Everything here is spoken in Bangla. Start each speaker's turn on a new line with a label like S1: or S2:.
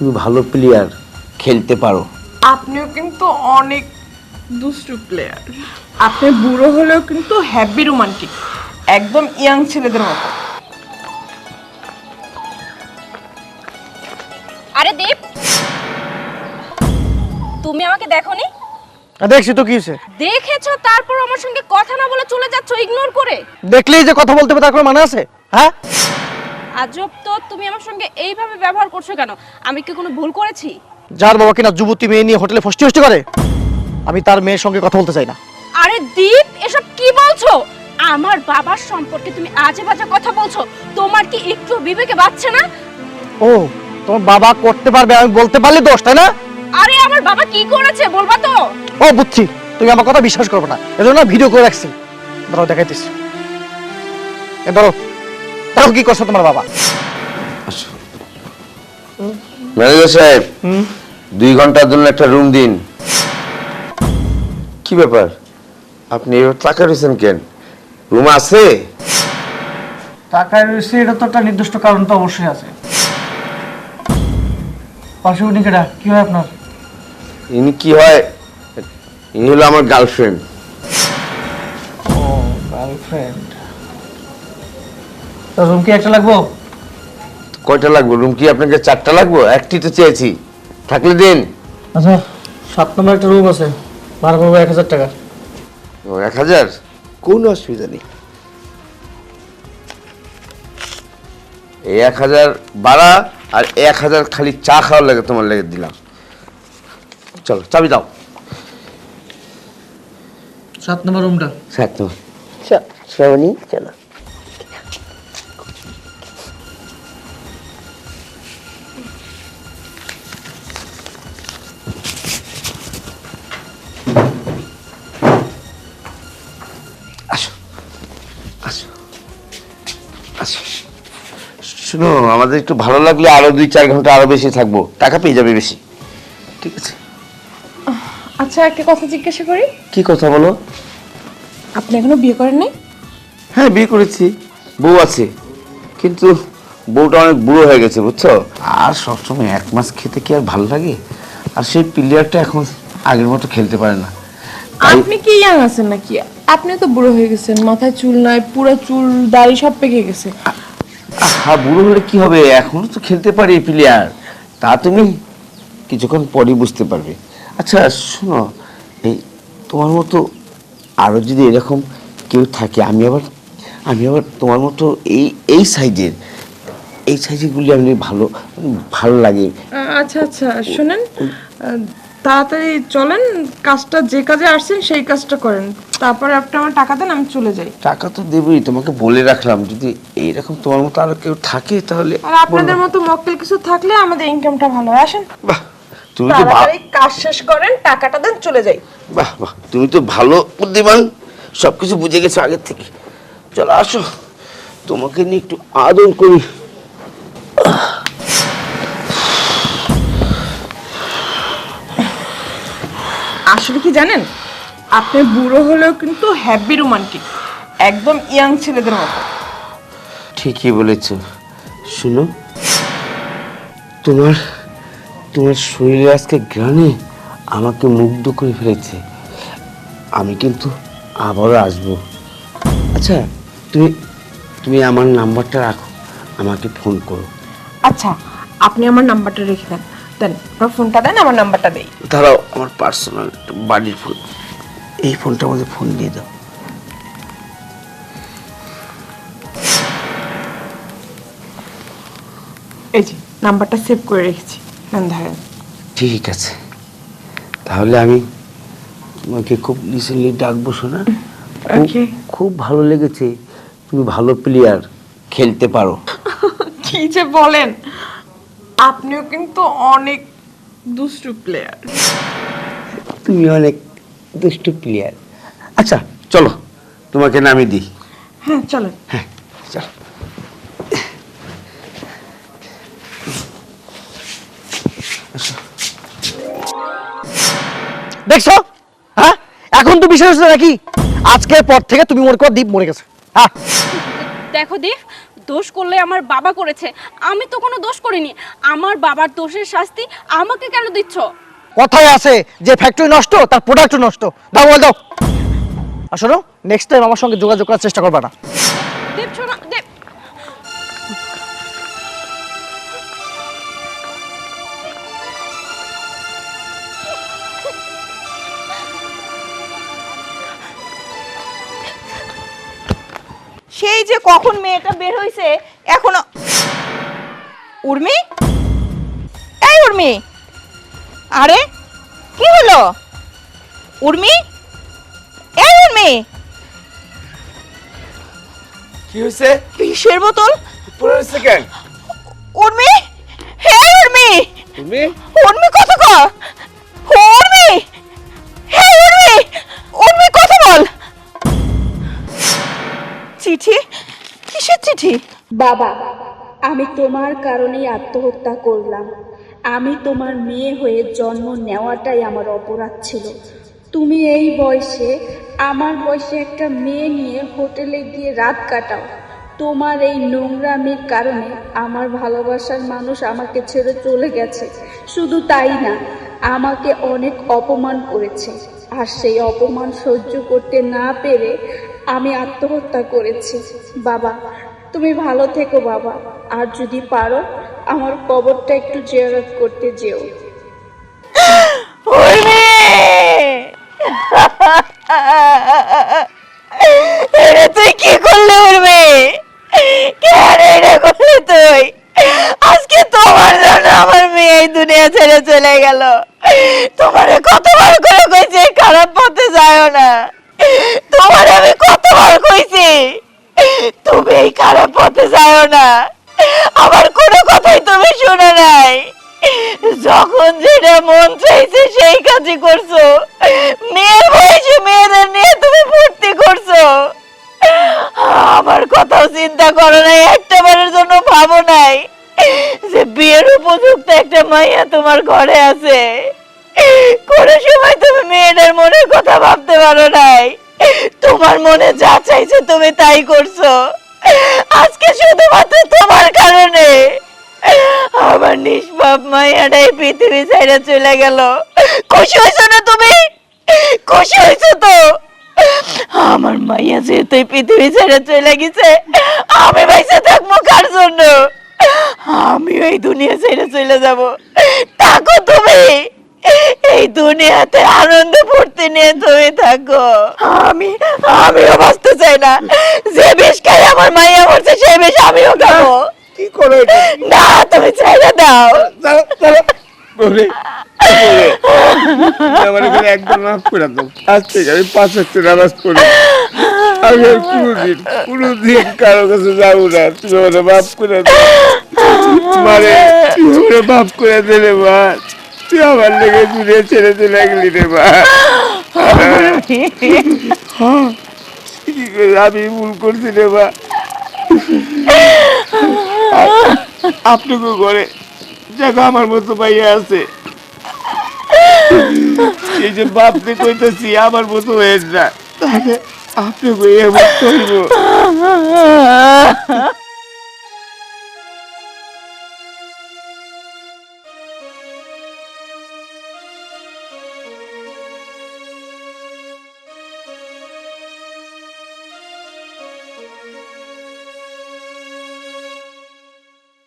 S1: তুমি ভালো প্লেয়ার খেলতে পারো।
S2: আপনিও কিন্তু অনেক দুষ্টু প্লেয়ার আপনি বুড়ো হলেও কিন্তু হ্যাপি রোমান্টিক একদম ইয়াং ছেলেদের মতো।
S3: আরে দীপ তুমি আমাকে দেখোনি?
S4: দেখছি তো কি হয়েছে?
S3: দেখেছ তারপর আমার সঙ্গে কথা না বলে চলে যাচ্ছ ইগনোর করে?
S4: দেখলেই যে কথা বলতে হবে তার কোনো মানে আছে? হ্যাঁ?
S3: আজব তো তুমি আমার সঙ্গে এইভাবে ব্যবহার করছ কেন? আমি কি কোনো ভুল করেছি?
S4: যার বাবা কিনা যুবতী মেয়ে নিয়ে হোটেলে ফষ্টি ফষ্টি করে? আমি তার মেয়ের সঙ্গে কথা বলতে চাই না।
S3: আরে দীপ এসব কি বলছো? আমার বাবার সম্পর্কে তুমি আজে বাজে কথা বলছো। তোমার কি একটু বিবেকে বাচ্ছে না?
S4: ও তোমার বাবা করতে পারবে আমি বলতে পারলে দোষ তাই না?
S3: আরে আমার বাবা কি করেছে বলবা তো?
S4: ও বুঝছি। তুমি আমার কথা বিশ্বাস করবে না। এজন্য ভিডিও করে রাখছি। ধরো দেখাইতেছি। এ ধরো দেখো কি করছ তোমার বাবা?
S1: ম্যানেজার সাহেব দুই ঘণ্টার জন্য একটা রুম দিন। কি ব্যাপার? আপনি এবার টাকা রয়েছেন কেন? রুম আছে?
S4: টাকায় রয়েছে এটা তো একটা নির্দিষ্ট কারণ তো অবশ্যই আছে। পাশে উনি কি হয় আপনার?
S1: ইনি কি হয়? ইনি হলো আমার গার্লফ্রেন্ড
S4: ও গার্লফ্রেন্ড রুম কি একটা লাগবো?
S1: কয়টা লাগবে? রুম কি আপনাকে চারটা লাগবে? একটি তো চেয়েছি। থাকলে দিন।
S4: আচ্ছা সাত নম্বর একটা রুম আছে। ভাড়া পড়ব এক হাজার টাকা
S1: ও এক হাজার? কোনো অসুবিধা নেই। এই এক হাজার বাড়া আর এক হাজার খালি চা খাওয়ার লাগে তোমার লেগে দিলাম। চলো চাবি দাও।
S4: সাত নম্বর রুমটা।
S1: সাত নম্বর। শ্রাবণী চলো। শুনো আমাদের একটু ভালো লাগলে আরও দুই চার ঘণ্টা আরও বেশি থাকব। টাকা পেয়ে যাবে বেশি। ঠিক আছে।
S2: আচ্ছা একটা কথা জিজ্ঞাসা করি।
S1: কি কথা বলো?
S2: আপনি এখনও বিয়ে করেন নাই?
S1: হ্যাঁ বিয়ে করেছি। বউ আছে। কিন্তু বউটা অনেক বুড়ো হয়ে গেছে বুঝছ? আর সবসময় এক মাস খেতে কি আর ভালো লাগে? আর সেই প্লেয়ারটা এখন আগের মতো খেলতে পারে না।
S2: আপনি কি ইয়াং আছেন নাকি? আপনি তো বুড়ো হয়ে গেছেন। মাথায় চুল নাই পুরো চুল দাড়ি সব পেকে গেছে।
S1: হ্যাঁ বুড়ো হলে কি হবে? এখনও তো খেলতে পারি প্লেয়ার তা তুমি কিছুক্ষণ পরেই বুঝতে পারবে। আচ্ছা শোনো এই তোমার মতো আরও যদি এরকম কেউ থাকে আমি আবার আমি আবার তোমার মতো এই এই সাইজের এই সাইজেরগুলি আমি ভালো ভালো লাগে।
S2: আচ্ছা আচ্ছা শোনেন তাড়াতাড়ি চলেন কাজটা যে কাজে আসছেন সেই কাজটা করেন। তারপরে আপনি আমার টাকা দেন আমি চলে যাই।
S1: টাকা তো দেবই তোমাকে বলে রাখলাম যদি এইরকম তোমার মতো আর কেউ থাকে তাহলে
S2: আর আপনাদের মতো মক্কেল কিছু থাকলে আমাদের ইনকামটা ভালো হয় আসেন।
S1: বাহ তুমি তো
S2: তাড়াতাড়ি কাজ শেষ করেন টাকাটা দেন চলে যাই।
S1: বাহ বাহ তুমি তো ভালো বুদ্ধিমান সব কিছু বুঝে গেছো আগের থেকে। চলো আসো। তোমাকে নিয়ে একটু আদর করি।
S2: আসলে কি জানেন? আপনি বুড়ো হলেও কিন্তু হ্যাপি রোমান্টিক একদম ইয়াং ছেলেদের মতো।
S1: ঠিকই বলেছ। শুনো তোমার তোমার শরীরে আজকে গ্রানে আমাকে মুগ্ধ করে ফেলেছে। আমি কিন্তু আবারও আসব। আচ্ছা তুমি তুমি আমার নাম্বারটা রাখো আমাকে ফোন করো।
S2: আচ্ছা আপনি আমার নাম্বারটা রেখে দেন। দেন আপনার ফোনটা দেন আমার নাম্বারটা দেই।
S1: দাঁড়াও আমার পার্সোনাল বাড়ির ফোন এই ফোনটা মধ্যে ফোন দিয়ে দাও।
S2: এই যে নাম্বারটা সেভ করে রেখেছি। নেন ধরেন।
S1: ঠিক আছে। তাহলে আমি তোমাকে খুব রিসেন্টলি ডাকবো শোনা খুব- খুব ভালো লেগেছে। তুমি ভালো প্লেয়ার খেলতে পারো।
S2: কি যে বলেন। আপনিও কিন্তু অনেক দুষ্টু প্লেয়ার
S1: তুমি অনেক দুষ্টু প্লেয়ার আচ্ছা চলো তোমাকে নামিয়ে দিই।
S2: হ্যাঁ চলেন
S1: হ্যাঁ চলো।
S4: দেখছ? হ্যাঁ? এখন তো হচ্ছে নাকি? আজকের পর থেকে তুমি মনে করো দীপ মরে গেছে। হ্যাঁ।
S3: দেখো দীপ দোষ করলে আমার বাবা করেছে। আমি তো কোনো দোষ করিনি। আমার বাবার দোষের শাস্তি আমাকে কেন দিচ্ছ?
S4: কথায় আছে যে ফ্যাক্টরি নষ্ট, তার প্রোডাক্টও নষ্ট। দাও, বল দাও। শোনো নেক্সট টাইম আমার সঙ্গে যোগাযোগ করার চেষ্টা করবে না।
S5: সেই যে কখন মেয়েটা বের হইছে এখনও উর্মি? এই উর্মি! আরে কি হলো? উর্মি? এই উর্মি!
S1: কি হয়েছে
S5: বিষের বোতল?
S1: পনেরো সেকেন্ড
S5: উর্মি? হে উর্মি!
S1: তুমি
S5: উর্মি কথা ক চিঠি? কিসের চিঠি?
S6: বাবা, আমি তোমার কারণেই আত্মহত্যা করলাম। আমি তোমার মেয়ে হয়ে জন্ম নেওয়াটাই আমার অপরাধ ছিল। তুমি এই বয়সে আমার বয়সে একটা মেয়ে নিয়ে হোটেলে গিয়ে রাত কাটাও। তোমার এই নোংরামির কারণে আমার ভালোবাসার মানুষ আমাকে ছেড়ে চলে গেছে। শুধু তাই না, আমাকে অনেক অপমান করেছে। আর সেই অপমান সহ্য করতে না পেরে আমি আত্মহত্যা করেছি। বাবা, তুমি ভালো থেকো বাবা। আর যদি পারো, আমার কবরটা একটু জিয়ারত করতে যেও।
S5: তুই কি করলি উর্মি কেন এটা করলি তুই? আজকে তোমার জন্য আমার মেয়ে এই দুনিয়া ছেড়ে চলে গেল। তোমারে কতবার করে কইছি খারাপ পথে যাও না। তোমার আমি কতবার কইছি, তুমি এই খারাপ পথে যাও না। আমার কোনো কথাই তুমি শুনে নাই। যখন যেটা মন চাইছে সেই কাজই করছ। মেয়ের বয়সে মেয়েদের নিয়ে তুমি ফুর্তি করছ। আমার কথাও চিন্তা করো নাই একটা বারের জন্য ভাবো নাই যে বিয়ের উপযুক্ত একটা মাইয়া তোমার ঘরে আছে। কোনো সময় তুমি মেয়েটার মনের কথা ভাবতে পারো নাই। তোমার মনে যা চাইছে তুমি তাই করছ। আজকে শুধুমাত্র তোমার কারণে। আমার নিষ্পাপ মাইয়াটা এই পৃথিবী ছেড়ে চলে গেল। খুশি হয়েছো না তুমি? খুশি হয়েছো তো? আমার মাইয়া যেহেতু পৃথিবী ছেড়ে চলে গেছে, আমি বাইসে থাকব কার জন্য? আমি ওই দুনিয়া ছেড়ে চলে যাব। তাকো তুমি! এই দুনিয়াতে আনন্দ ফুর্তি নিয়ে তুমি থাকো। আমি আমিও বাঁচতে চাই না। যে বেশ খাই আমার মাইয়া মরছে সেই বেশ আমিও খাব।
S1: কি করো
S5: না তুমি ছেড়ে দাও।
S1: আমার এখানে একদম মাফ করে দাও। আজ থেকে আমি পাঁচ হাজার নামাজ পড়ি। আমি আর কোনোদিন কোনোদিন কারও কাছে যাব না। তুমি আমাকে মাফ করে দাও। মানে তুমি মাফ করে দিলে মা। তুই আমার লেগে দূরে ছেড়ে চলে গেলি রে মা। কি করে আমি ভুল করছি রে মা। আপনাকে ঘরে দেখো আমার মতো ভাইয়া আছে। এই যে বাপকে কইতেছি, আমার মতো হয়ে না। তাহলে আপনি এমন করব।